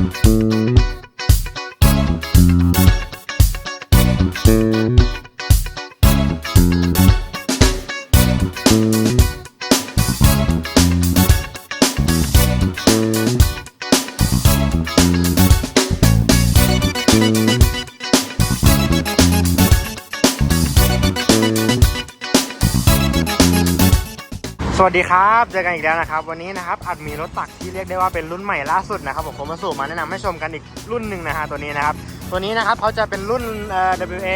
Música สวัสดีครับเจอกันอีกแล้วนะครับ วันนี้นะครับอัดมีรถตักที่เรียกได้ว่าเป็นรุ่นใหม่ล่าสุดนะครับผมผมมาสู่มาแนะนำให้ชมกันอีกรุ่นหนึ่งนะฮะตัวนี้นะครับตัวนี้นะครับเขาจะเป็นรุ่นเอ่อ WA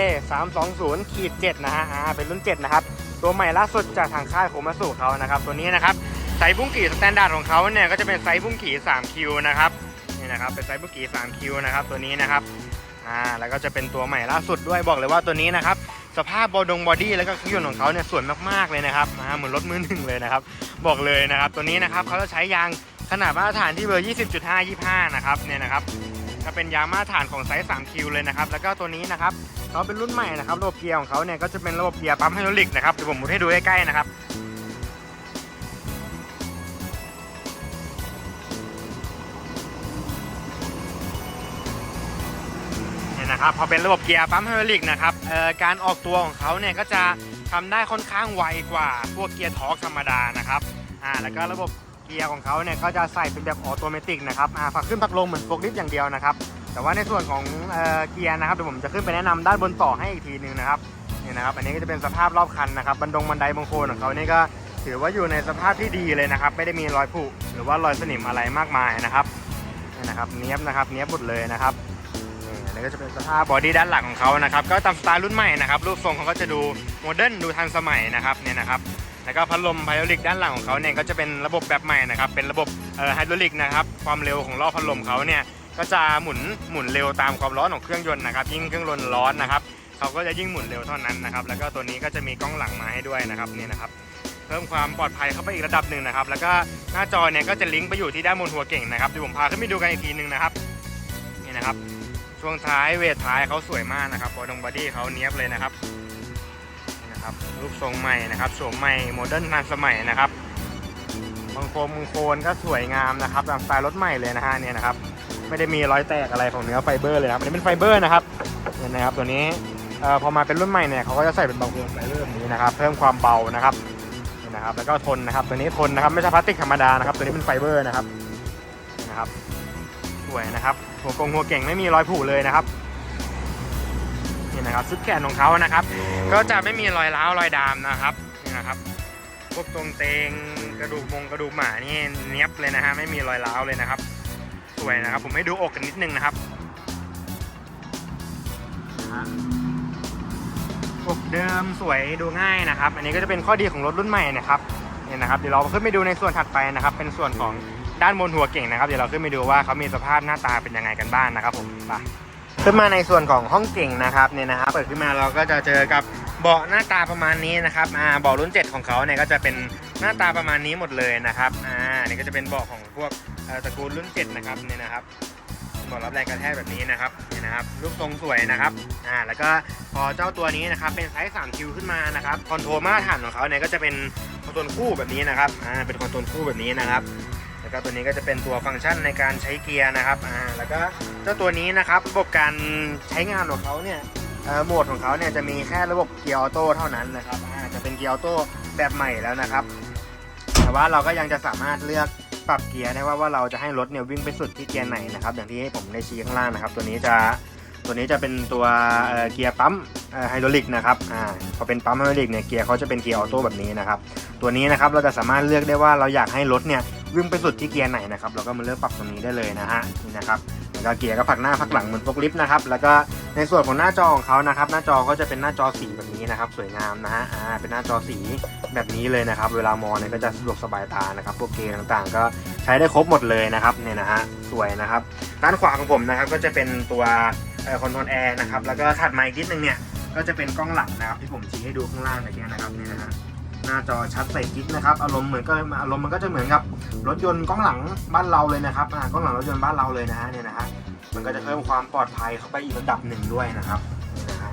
320ขีด7นะฮะอ่าเป็นรุ่น 7 นะครับ ตัวใหม่ล่าสุดจากทางค่ายผมมาสู่เขานะครับ ตัวนี้นะครับไซส์บุ้งกี่สแตนดาร์ดของเขาเนี่ยก็จะเป็นไซส์บุ้งกี่3คิวนะครับนี่นะครับเป็นไซส์บุ้งกี่3คิวนะครับตัวนี้นะครับอ่าแล้วก็จะเป็นตัวใหม่ล่าสุดด้วยบอกเลยว่าตัวนี้นะครับ สภาพบอดงบอดี้แล้วก็เครื่องยนต์ของเขาเนี่ยสวยมากๆเลยนะครับอ่าเหมือนรถมือหนึ่งเลยนะครับ บอกเลยนะครับ ตัวนี้นะครับเขาจะใช้ยางขนาดมาตรฐานที่เบอร์ 20.5 25 นะครับเนี่ยนะครับจะเป็นยางมาตรฐานของไซส์ 3 คิวเลยนะครับ แล้วก็ตัวนี้นะครับเขาเป็นรุ่นใหม่นะครับระบบเกียร์ของเขาเนี่ยก็จะเป็นระบบเกียร์ปั๊มไฮดรอลิกนะครับเดี๋ยวผมมุนให้ดูใกล้ๆนะครับเนี่ยนะครับพอเป็นระบบเกียร์ปั๊มไฮดรอลิกนะครับ การออกตัวของเขาเนี่ยก็จะทำได้ค่อนข้างไวกว่าพวกเกียร์ทอร์กธรรมดานะครับอ่าแล้วก็ระบบเกียร์ของเขาเนี่ยก็จะใส่เป็นแบบออโตเมติกนะครับอ่าฝักขึ้นฝักลงเหมือนโฟกลิฟต์อย่างเดียวนะครับแต่ว่าในส่วนของเออเกียร์นะครับเดี๋ยวผมจะขึ้นไปแนะนำด้านบนต่อให้อีกทีหนึงนะครับเนี่ยนะครับอันนี้ก็จะเป็นสภาพรอบคันนะครับบันดงบันไดบางโคนของเขานี่ก็ถือว่าอยู่ในสภาพที่ดีเลยนะครับ ไม่ได้มีรอยผุหรือว่ารอยสนิมอะไรมากมายนะครับเนี่ยนะครับเนี้ยบนะครับเนี้ยบหมดเลยนะครับ ก็จะเป็นสภาพบอดี้ด้านหลังของเขานะครับก็ตามสไตล์รุ่นใหม่นะครับรูปทรงเขาก็จะดูโมเดิร์นดูทันสมัยนะครับเนี่ยนะครับแล้วก็พัดลมไฮดรอลิกด้านหลังของเขาเนี่ยก็จะเป็นระบบแบบใหม่นะครับเป็นระบบไฮดรอลิกนะครับความเร็วของรอพัดลมเขาเนี่ยก็จะหมุนหมุนเร็วตามความร้อนของเครื่องยนต์นะครับยิ่งเครื่องยนต์ร้อนนะครับเขาก็จะยิ่งหมุนเร็วเท่านั้นนะครับแล้วก็ตัวนี้ก็จะมีกล้องหลังมาให้ด้วยนะครับนี่นะครับเพิ่มความปลอดภัยเข้าไปอีกระดับหนึ่งนะครับ แล้วก็หน้าจอเนี่ยก็จะลิงก์ไปอยู่ที่ด้านบนหัวเก่งนะครับเดี๋ยวผมพาขึ้นไปดูกันอีกทีหนึ่งนะครับนี่นะครับ ช่วงท้ายเวทท้ายเขาสวยมากนะครับบอดงบอดี้เขาเนี้ยบเลยนะครับนะครับรูปทรงใหม่นะครับโฉมใหม่โมเดิร์นทันสมัยนะครับบางโคมบางโคนก็สวยงามนะครับตามสไตล์รถใหม่เลยนะฮะเนี่ยนะครับ ไม่ได้มีรอยแตกอะไรของเนื้อไฟเบอร์เลยนะครับอันนี้เป็นไฟเบอร์นะครับเนี่ยนะครับตัวนี้เอ่อพอมาเป็นรุ่นใหม่เนี่ยเขาก็จะใส่เป็นบางโคมไฟเบอร์แบบนี้นะครับ เพิ่มความเบานะครับนะครับแล้วก็ทนนะครับตัวนี้ทนนะครับไม่ใช่พลาสติกธรรมดานะครับ ตัวนี้เป็นไฟเบอร์นะครับนี่นะครับสวยนะครับ หัวกงหัวเก่งไม่มีรอยผุเลยนะครับนี่นะครับชุดแขนของเขานะครับ ก็จะไม่มีรอยร้าวรอยดามนะครับนี่นะครับพวกตรงเตงกระดูกมงกระดูกหมานี่เนี้ยบเลยนะฮะไม่มีรอยร้าวเลยนะครับ สวยนะครับ ผมให้ดูอกกันนิดนึงนะครับอกเดิมสวยดูง่ายนะครับ อันนี้ก็จะเป็นข้อดีของรถรุ่นใหม่นะครับเนี่ยนะครับเดี๋ยวเราขึ้นไปดูในส่วนถัดไปนะครับ เป็นส่วนของ ด้านบนหัวเก่งนะครับเดี๋ยวเราขึ้นไปดูว่าเขามีสภาพหน้าตาเป็นยังไงกันบ้างนะครับผมไปขึ้นมาในส่วนของห้องเก่งนะครับเนี่ยนะครับเปิดขึ้นมาเราก็จะเจอกับเบาะหน้าตาประมาณนี้นะครับอ่าเบาะรุ่น 7 ของเขาเนี่ยก็จะเป็นหน้าตาประมาณนี้หมดเลยนะครับอ่านี่ก็จะเป็นเบาะของพวกตระกูลรุ่น 7 นะครับเนี่ยนะครับเบาะรับแรงกระแทกแบบนี้นะครับเนี่ยนะครับรูปทรงสวยนะครับอ่าแล้วก็พอเจ้าตัวนี้นะครับเป็นไซส์3คิวขึ้นมานะครับคอนโทรลมาตรฐานของเขาเนี่ยก็จะเป็นคอนโทรลคู่แบบนี้นะครับอ่าเป็นคอนโทรลคู่แบบนี้นะครับ ก็ตัวนี้ก็จะเป็นตัวฟังก์ชันในการใช้เกียร์นะครับอ่าแล้วก็เจ้าตัวนี้นะครับระบบการใช้งานของเขาเนี่ยโหมดของเขาเนี่ยจะมีแค่ระบบเกียร์ออโต้เท่านั้นนะครับอ่าจะเป็นเกียร์ออโต้แบบใหม่แล้วนะครับ แต่ว่าเราก็ยังจะสามารถเลือกปรับเกียร์ได้ว่าว่าเราจะให้รถเนี่ยวิ่งไปสุดที่เกียร์ไหนนะครับ อย่างที่ผมได้ชี้ข้างล่างนะครับ ตัวนี้จะตัวนี้จะเป็นตัวเกียร์ปั๊มไฮดรอลิกนะครับอ่าพอเป็นปั๊มไฮดรอลิกเนี่ยเกียร์เขาจะเป็นเกียร์ออโต้แบบนี้นะครับ ตัวนี้นะครับเราจะสามารถเลือกได้ว่าเราอยากให้รถเนี่ย วิ่งไปสุดที่เกียร์ไหนนะครับเราก็มาเลือกปรับตรงนี้ได้เลยนะฮะนี่นะครับแล้วก็เกียร์ก็ผักหน้าผักหลังเหมือนพวกลิฟต์นะครับแล้วก็ในส่วนของหน้าจอของเขานะครับ หน้าจอก็จะเป็นหน้าจอสีแบบนี้นะครับ สวยงามนะฮะอ่าเป็นหน้าจอสีแบบนี้เลยนะครับ เวลามองเนี่ยก็จะสะดวกสบายตานะครับพวกเกมต่างๆ ก็ใช้ได้ครบหมดเลยนะครับเนี่ยนะฮะสวยนะครับด้านขวาของผมนะครับก็จะเป็นตัวเอ่อคอนโทรลแอร์นะครับแล้วก็ถัดมาอีกนิดนึงเนี่ยก็จะเป็นกล้องหลังนะครับที่ผมชี้ให้ดูข้างล่างอย่างเงี้ยนะครับนี่นะฮะ หน้าจอชัดใส่กิ๊กนะครับอารมณ์เหมือนก็อารมณ์มันก็จะเหมือนกับรถยนต์กล้องหลังบ้านเราเลยนะครับอ่ากล้องหลังรถยนต์บ้านเราเลยนะฮะเนี่ยนะฮะมันก็จะเพิ่มความปลอดภัยเข้าไปอีกระดับหนึ่งด้วยนะครับนะฮะ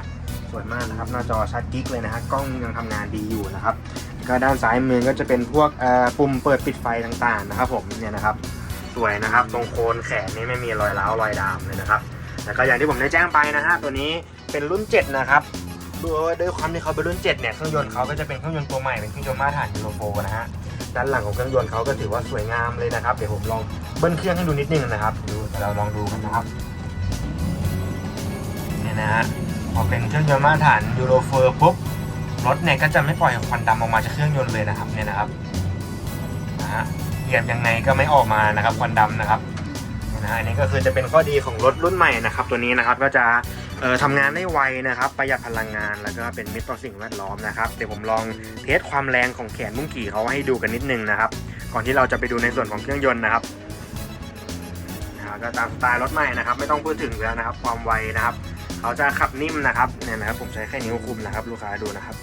สวยมากนะครับหน้าจอชัดกิ๊กเลยนะฮะกล้องยังทำงานดีอยู่นะครับแล้วก็ด้านซ้ายมือก็จะเป็นพวกปุ่มเปิดปิดไฟต่างๆนะครับ ผมเนี่ยนะครับสวยนะครับ ตรงโคนแขนนี่ไม่มีรอยร้าวรอยดามเลยนะครับแล้วก็อย่างที่ผมได้แจ้งไปนะฮะตัวนี้เป็นรุ่น 7 นะครับ ด้วยด้วยความที่เขาเป็นรุ่น7เนี่ยเครื่องยนต์เขาก็จะเป็นเครื่องยนต์ตัวใหม่เป็นเครื่องยนต์มาตรฐานยูโรโฟนะฮะด้านหลังของเครื่องยนต์เขาก็ถือว่าสวยงามเลยนะครับเดี๋ยวผมลองเบิ้ลเครื่องให้ดูนิดนึงนะครับดูเดี๋ยวเราลองดูกันนะครับเนี่ยนะฮะพอเป็นเครื่องยนต์มาตรฐานยูโรโฟปุ๊บรถเนี่ยก็จะไม่ปล่อยควันดำออกมาจากเครื่องยนต์เลยนะครับเนี่ยนะครับนะฮะเหยียบยังไงก็ไม่ออกมานะครับควันดำนะครับนะอันนี้ก็คือจะเป็นข้อดีของรถรุ่นใหม่นะครับ ตัวนี้นะครับก็จะ ทำงานได้ไวนะครับ ประหยัดพลังงานแล้วก็เป็นมิตรต่อสิ่งแวดล้อมนะครับ เดี๋ยวผมลองเทสความแรงของแขนมุ้งกี่เขาให้ดูกันนิดนึงนะครับ ก่อนที่เราจะไปดูในส่วนของเครื่องยนต์นะครับก็ตามสไตล์รถใหม่นะครับ ไม่ต้องพูดถึงแล้วนะครับ ความไวนะครับ เขาจะขับนิ่มนะครับเนี่ยนะครับ ผมใช้แค่นิ้วคุมนะครับ ลูกค้าดูนะครับ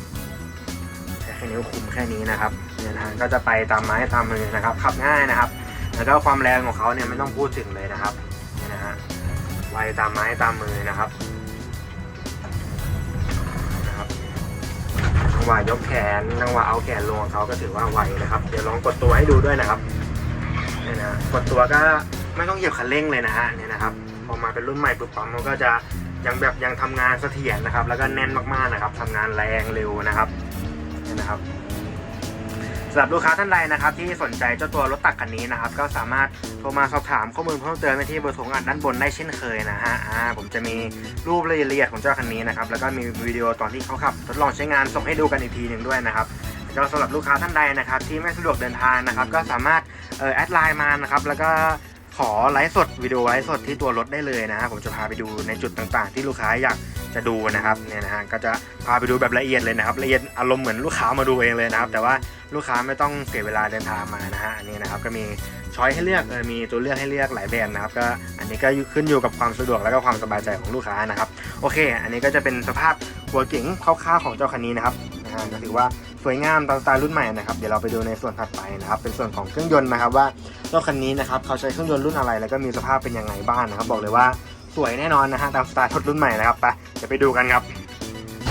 ใช้แค่นิ้วคุมแค่นี้นะครับเนี่ยนะก็จะไปตามไม้ตามมือนะครับ ขับง่ายนะครับ แล้วก็ความแรงของเขาเนี่ยไม่ต้องพูดถึงเลยนะครับ ตามไม้ตามมือนะครับนะครับจังหวะยกแขนจังหวะเอาแขนลงของเขาก็ถือว่าไวนะครับ เดี๋ยวลองกดตัวให้ดูด้วยนะครับนี่นะกดตัวก็ไม่ต้องเหยียบคันเร่งเลยนะฮะเนี่ยนะครับพอมาเป็นรุ่นใหม่ปุ๊บปั๊มมันก็จะยังแบบยังทำงานเสถียรนะครับ แล้วก็แน่นมากๆนะครับทำงานแรงเร็วนะครับนี่นะครับ สำหรับลูกค้าท่านใดนะครับที่สนใจเจ้าตัวรถตักคันนี้นะครับก็สามารถโทรมาสอบถามข้อมูลเพิ่มเติมไปที่เบอร์โทรอัดด้านบนได้เช่นเคยนะฮะอ่าผมจะมีรูปรายละเอียดของเจ้าคันนี้นะครับแล้วก็มีวิดีโอตอนที่เขาขับทดลองใช้งานส่งให้ดูกันอีกทีหนึ่งด้วยนะครับก็สำหรับลูกค้าท่านใดนะครับที่ไม่สะดวกเดินทางนะครับก็สามารถเอ่อแอดไลน์มานะครับแล้วก็ขอไลฟ์สดวิดีโอไลฟ์สดที่ตัวรถได้เลยนะฮะผมจะพาไปดูในจุดต่างๆ ที่ลูกค้าอยาก จะดูนะครับเนี่ยนะฮะก็จะพาไปดูแบบละเอียดเลยนะครับ ละเอียดอารมณ์เหมือนลูกค้ามาดูเองเลยนะครับ แต่ว่าลูกค้าไม่ต้องเสียเวลาเดินทางมานะฮะอันนี้นะครับก็มีช้อยให้เลือกเออมีตัวเลือกให้เลือกหลายแบบนะครับก็อันนี้ก็ขึ้นอยู่กับความสะดวกแล้วก็ความสบายใจของลูกค้านะครับโอเค อันนี้ก็จะเป็นสภาพหัวเก๋งคร่าวๆของเจ้าคันนี้นะครับนะฮะก็ถือว่าสวยงามตามสไตล์รุ่นใหม่นะครับเดี๋ยวเราไปดูในส่วนถัดไปนะครับเป็นส่วนของเครื่องยนต์นะครับว่าเจ้าคันนี้นะครับเขาใช้เครื่องยนต์รุ่นอะไร แล้วก็มีสภาพเป็นยังไงบ้างนะครับ บอกเลยว่า วยแน่นอนนะฮะตามสไตล์รถรุ่นใหม่นะครับไปเดี๋ยวไปดูกันครับ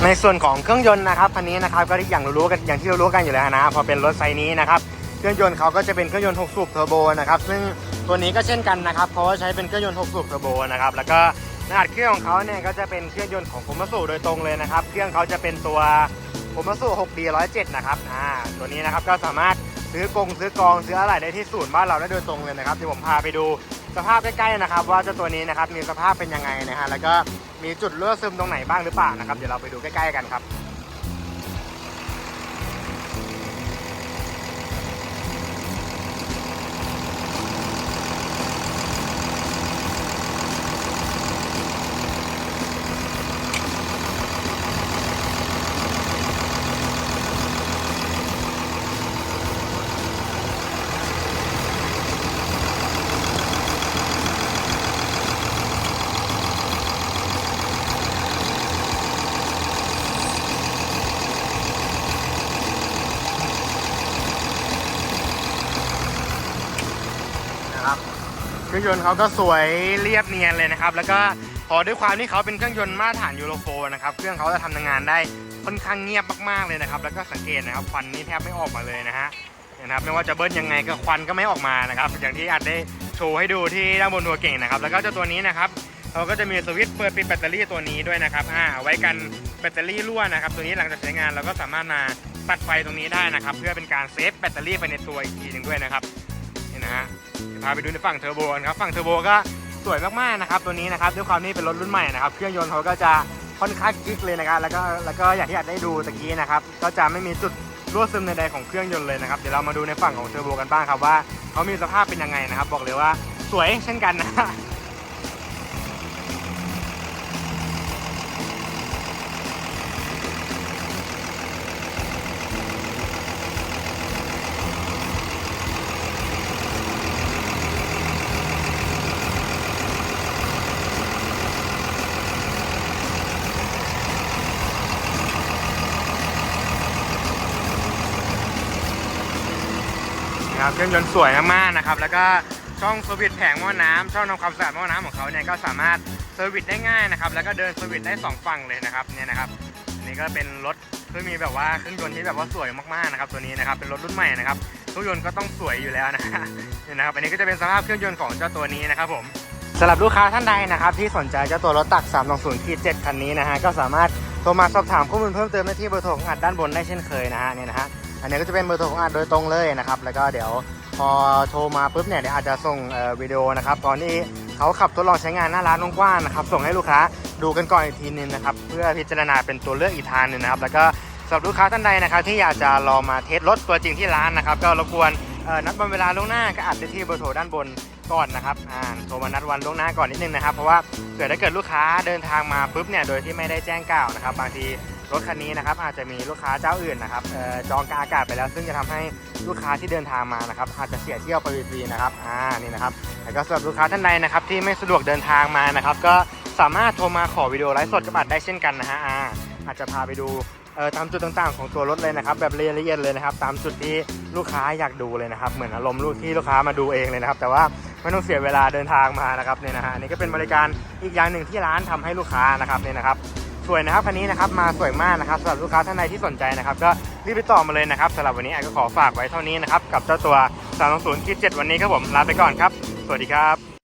ในส่วนของเครื่องยนต์นะครับคันนี้นะครับก็ที่อย่างรู้ๆกันอย่างที่เรารู้กันอยู่แล้วนะพอเป็นรถไซส์นี้นะครับเครื่องยนต์เขาก็จะเป็นเครื่องยนต์6สูบเทอร์โบนะครับซึ่งตัวนี้ก็เช่นกันนะครับเพราะว่าใช้เป็นเครื่องยนต์6สูบเทอร์โบนะครับแล้วก็ขนาดเครื่องของเขาเนี่ยก็จะเป็นเครื่องยนต์ของโคมาสุโดยตรงเลยนะครับ เครื่องเขาจะเป็นตัวโคมาสุ 6D107 นะครับอ่าตัวนี้นะครับก็สามารถซื้อกงซื้อกองซื้ออะไรได้ที่ศูนย์บ้านเราได้โดยตรงเลยนะครับเดี๋ยวผมพาไปดู สภาพใกล้ๆนะครับ ว่าเจ้าตัวนี้นะครับมีสภาพเป็นยังไงนะฮะแล้วก็มีจุดรั่วซึมตรงไหนบ้างหรือเปล่านะครับเดี๋ยวเราไปดูใกล้ ๆ กันครับนะครับ เครื่องยนต์เขาก็สวยเรียบเนียนเลยนะครับ แล้วก็พอด้วยความที่เขาเป็นเครื่องยนต์มาตรฐานยูโรโฟนะครับ เครื่องเขาจะทำงานได้ค่อนข้างเงียบมากๆเลยนะครับ แล้วก็สังเกตนะครับควันนี่แทบไม่ออกมาเลยนะฮะนะครับไม่ว่าจะเบิ้ลยังไงก็ควันก็ไม่ออกมานะครับอย่างที่อัดได้โชว์ให้ดูที่ด้านบนตัวเก่งนะครับ แล้วก็เจ้าตัวนี้นะครับเขาก็จะมีสวิตช์เปิดปิดแบตเตอรี่ตัวนี้ด้วยนะครับอ่าเอาไว้กันแบตเตอรี่รั่วนะครับ ตัวนี้หลังจากใช้งานเราก็สามารถมาตัดไฟตรงนี้ได้นะครับ เพื่อเป็นการเซฟแบตเตอรี่ไปในตัวอีกทีหนึ่งด้วยนะครับ นะฮะพาไปดูในฝั่งเทอร์โบกันครับฝั่งเทอร์โบก็สวยมากๆนะครับตัวนี้นะครับด้วยความที่เป็นรถรุ่นใหม่นะครับเครื่องยนต์เขาก็จะค่อนข้างกิ๊กเลยนะครับแล้วก็แล้วก็อย่างที่อาจได้ดูตะกี้นะครับก็จะไม่มีจุดรั่วซึมใดๆของเครื่องยนต์เลยนะครับเดี๋ยวเรามาดูในฝั่งของเทอร์โบกันบ้างครับว่าเขามีสภาพเป็นยังไงนะครับ บอกเลยว่าสวยเช่นกันนะ นะครับเครื่องยนต์สวยมากๆนะครับ แล้วก็ช่องเซอร์วิสแผงหม้อน้ำช่องทำความสะอาดหม้อน้ำของเขาเนี่ยก็สามารถเซอร์วิสได้ง่ายนะครับ แล้วก็เดินเซอร์วิสได้สองฝั่งเลยนะครับเนี่ยนะครับอันนี่ก็เป็นรถที่มีแบบว่าเครื่องยนต์ที่แบบว่าสวยมากๆนะครับ ตัวนี้นะครับเป็นรถรุ่นใหม่นะครับเครื่องยนต์ก็ต้องสวยอยู่แล้วนะฮะนี่นะครับอันนี้ก็จะเป็นสภาพเครื่องยนต์ของเจ้าตัวนี้นะครับผมสำหรับลูกค้าท่านใดนะครับ ที่สนใจเจ้าตัวรถตัก 320ขีด7คันนี้นะฮะก็สามารถโทรมาสอบถามข้อมูลเพิ่มเติมได้ที่เบอร์โทรของอัดด้านบนได้เช่นเคยนะฮะเนี่ยนะฮะ นนี้ก็จะเป็นเบอร์โทรของอัดโดยตรงเลยนะครับ แล้วก็เดี๋ยวพอโทรมาปุ๊บเนี่ยเดี๋ยวอาจจะส่งวิดีโอนะครับตอนที่เขาขับทดลองใช้งานหน้าร้านกว้างๆนะครับ ส่งให้ลูกค้าดูกันก่อนอีกทีนึงนะครับ เพื่อพิจารณาเป็นตัวเลือกอีกทางหนึงนะครับ แล้วก็สำหรับลูกค้าท่านใดนะครับ ที่อยากจะลองมาเทสรถตัวจริงที่ร้านนะครับ ก็รบกวนนัดวันเวลาล่วงหน้าก็อัดได้ที่เบอร์โทรด้านบนก่อนนะครับอ่าโทรมานัดวันล่วงหน้าก่อนนิดนึงนะครับ เพราะว่าเกิดถ้าเกิดลูกค้าเดินทางมาปุ๊บเนี่ยโดยที่ไม่ได้แจ้งกล่าวนะครับ บางที รถคันนี้นะครับอาจจะมีลูกค้าเจ้าอื่นนะครับออจองกาอากาศไปแล้ว ซึ่งจะทำให้ลูกค้าที่เดินทางมานะครับอาจจะเสียเที่ยวไปฟรีนะครับอ่านี่นะครับแล้วก็สำหรับลูกค้าท่านใดนะครับที่ไม่สะดวกเดินทางมานะครับ ก็สามารถโทรมาขอวิดีโอไลฟ์สดกับอัดได้เช่นกันนะฮะอ่าอาจจะพาไปดูออตามจุดต่างๆของตัวรถเลยนะครับ แบบละเอียดเลยนะครับ ตามจุดที่ลูกค้าอยากดูเลยนะครับ เหมือนอารมณ์ลูกที่ลูกค้ามาดูเองเลยนะครับ แต่ว่าไม่ต้องเสียเวลาเดินทางมานะครับเนี่ยนะฮะนนี้ก็เป็นบริการอีกอย่างหนึ่งที่ร้านทำให้ลูกค้านะครับเนี่ยนะครับ สวยนะครับคันนี้นะครับมาสวยมากนะครับสำหรับลูกค้าท่านใดที่สนใจนะครับก็รีบไปต่อมาเลยนะครับสำหรับวันนี้ไอก็ขอฝากไว้เท่านี้นะครับกับเจ้าตัว320คิด7วันนี้ครับผมลาไปก่อนครับ สวัสดีครับ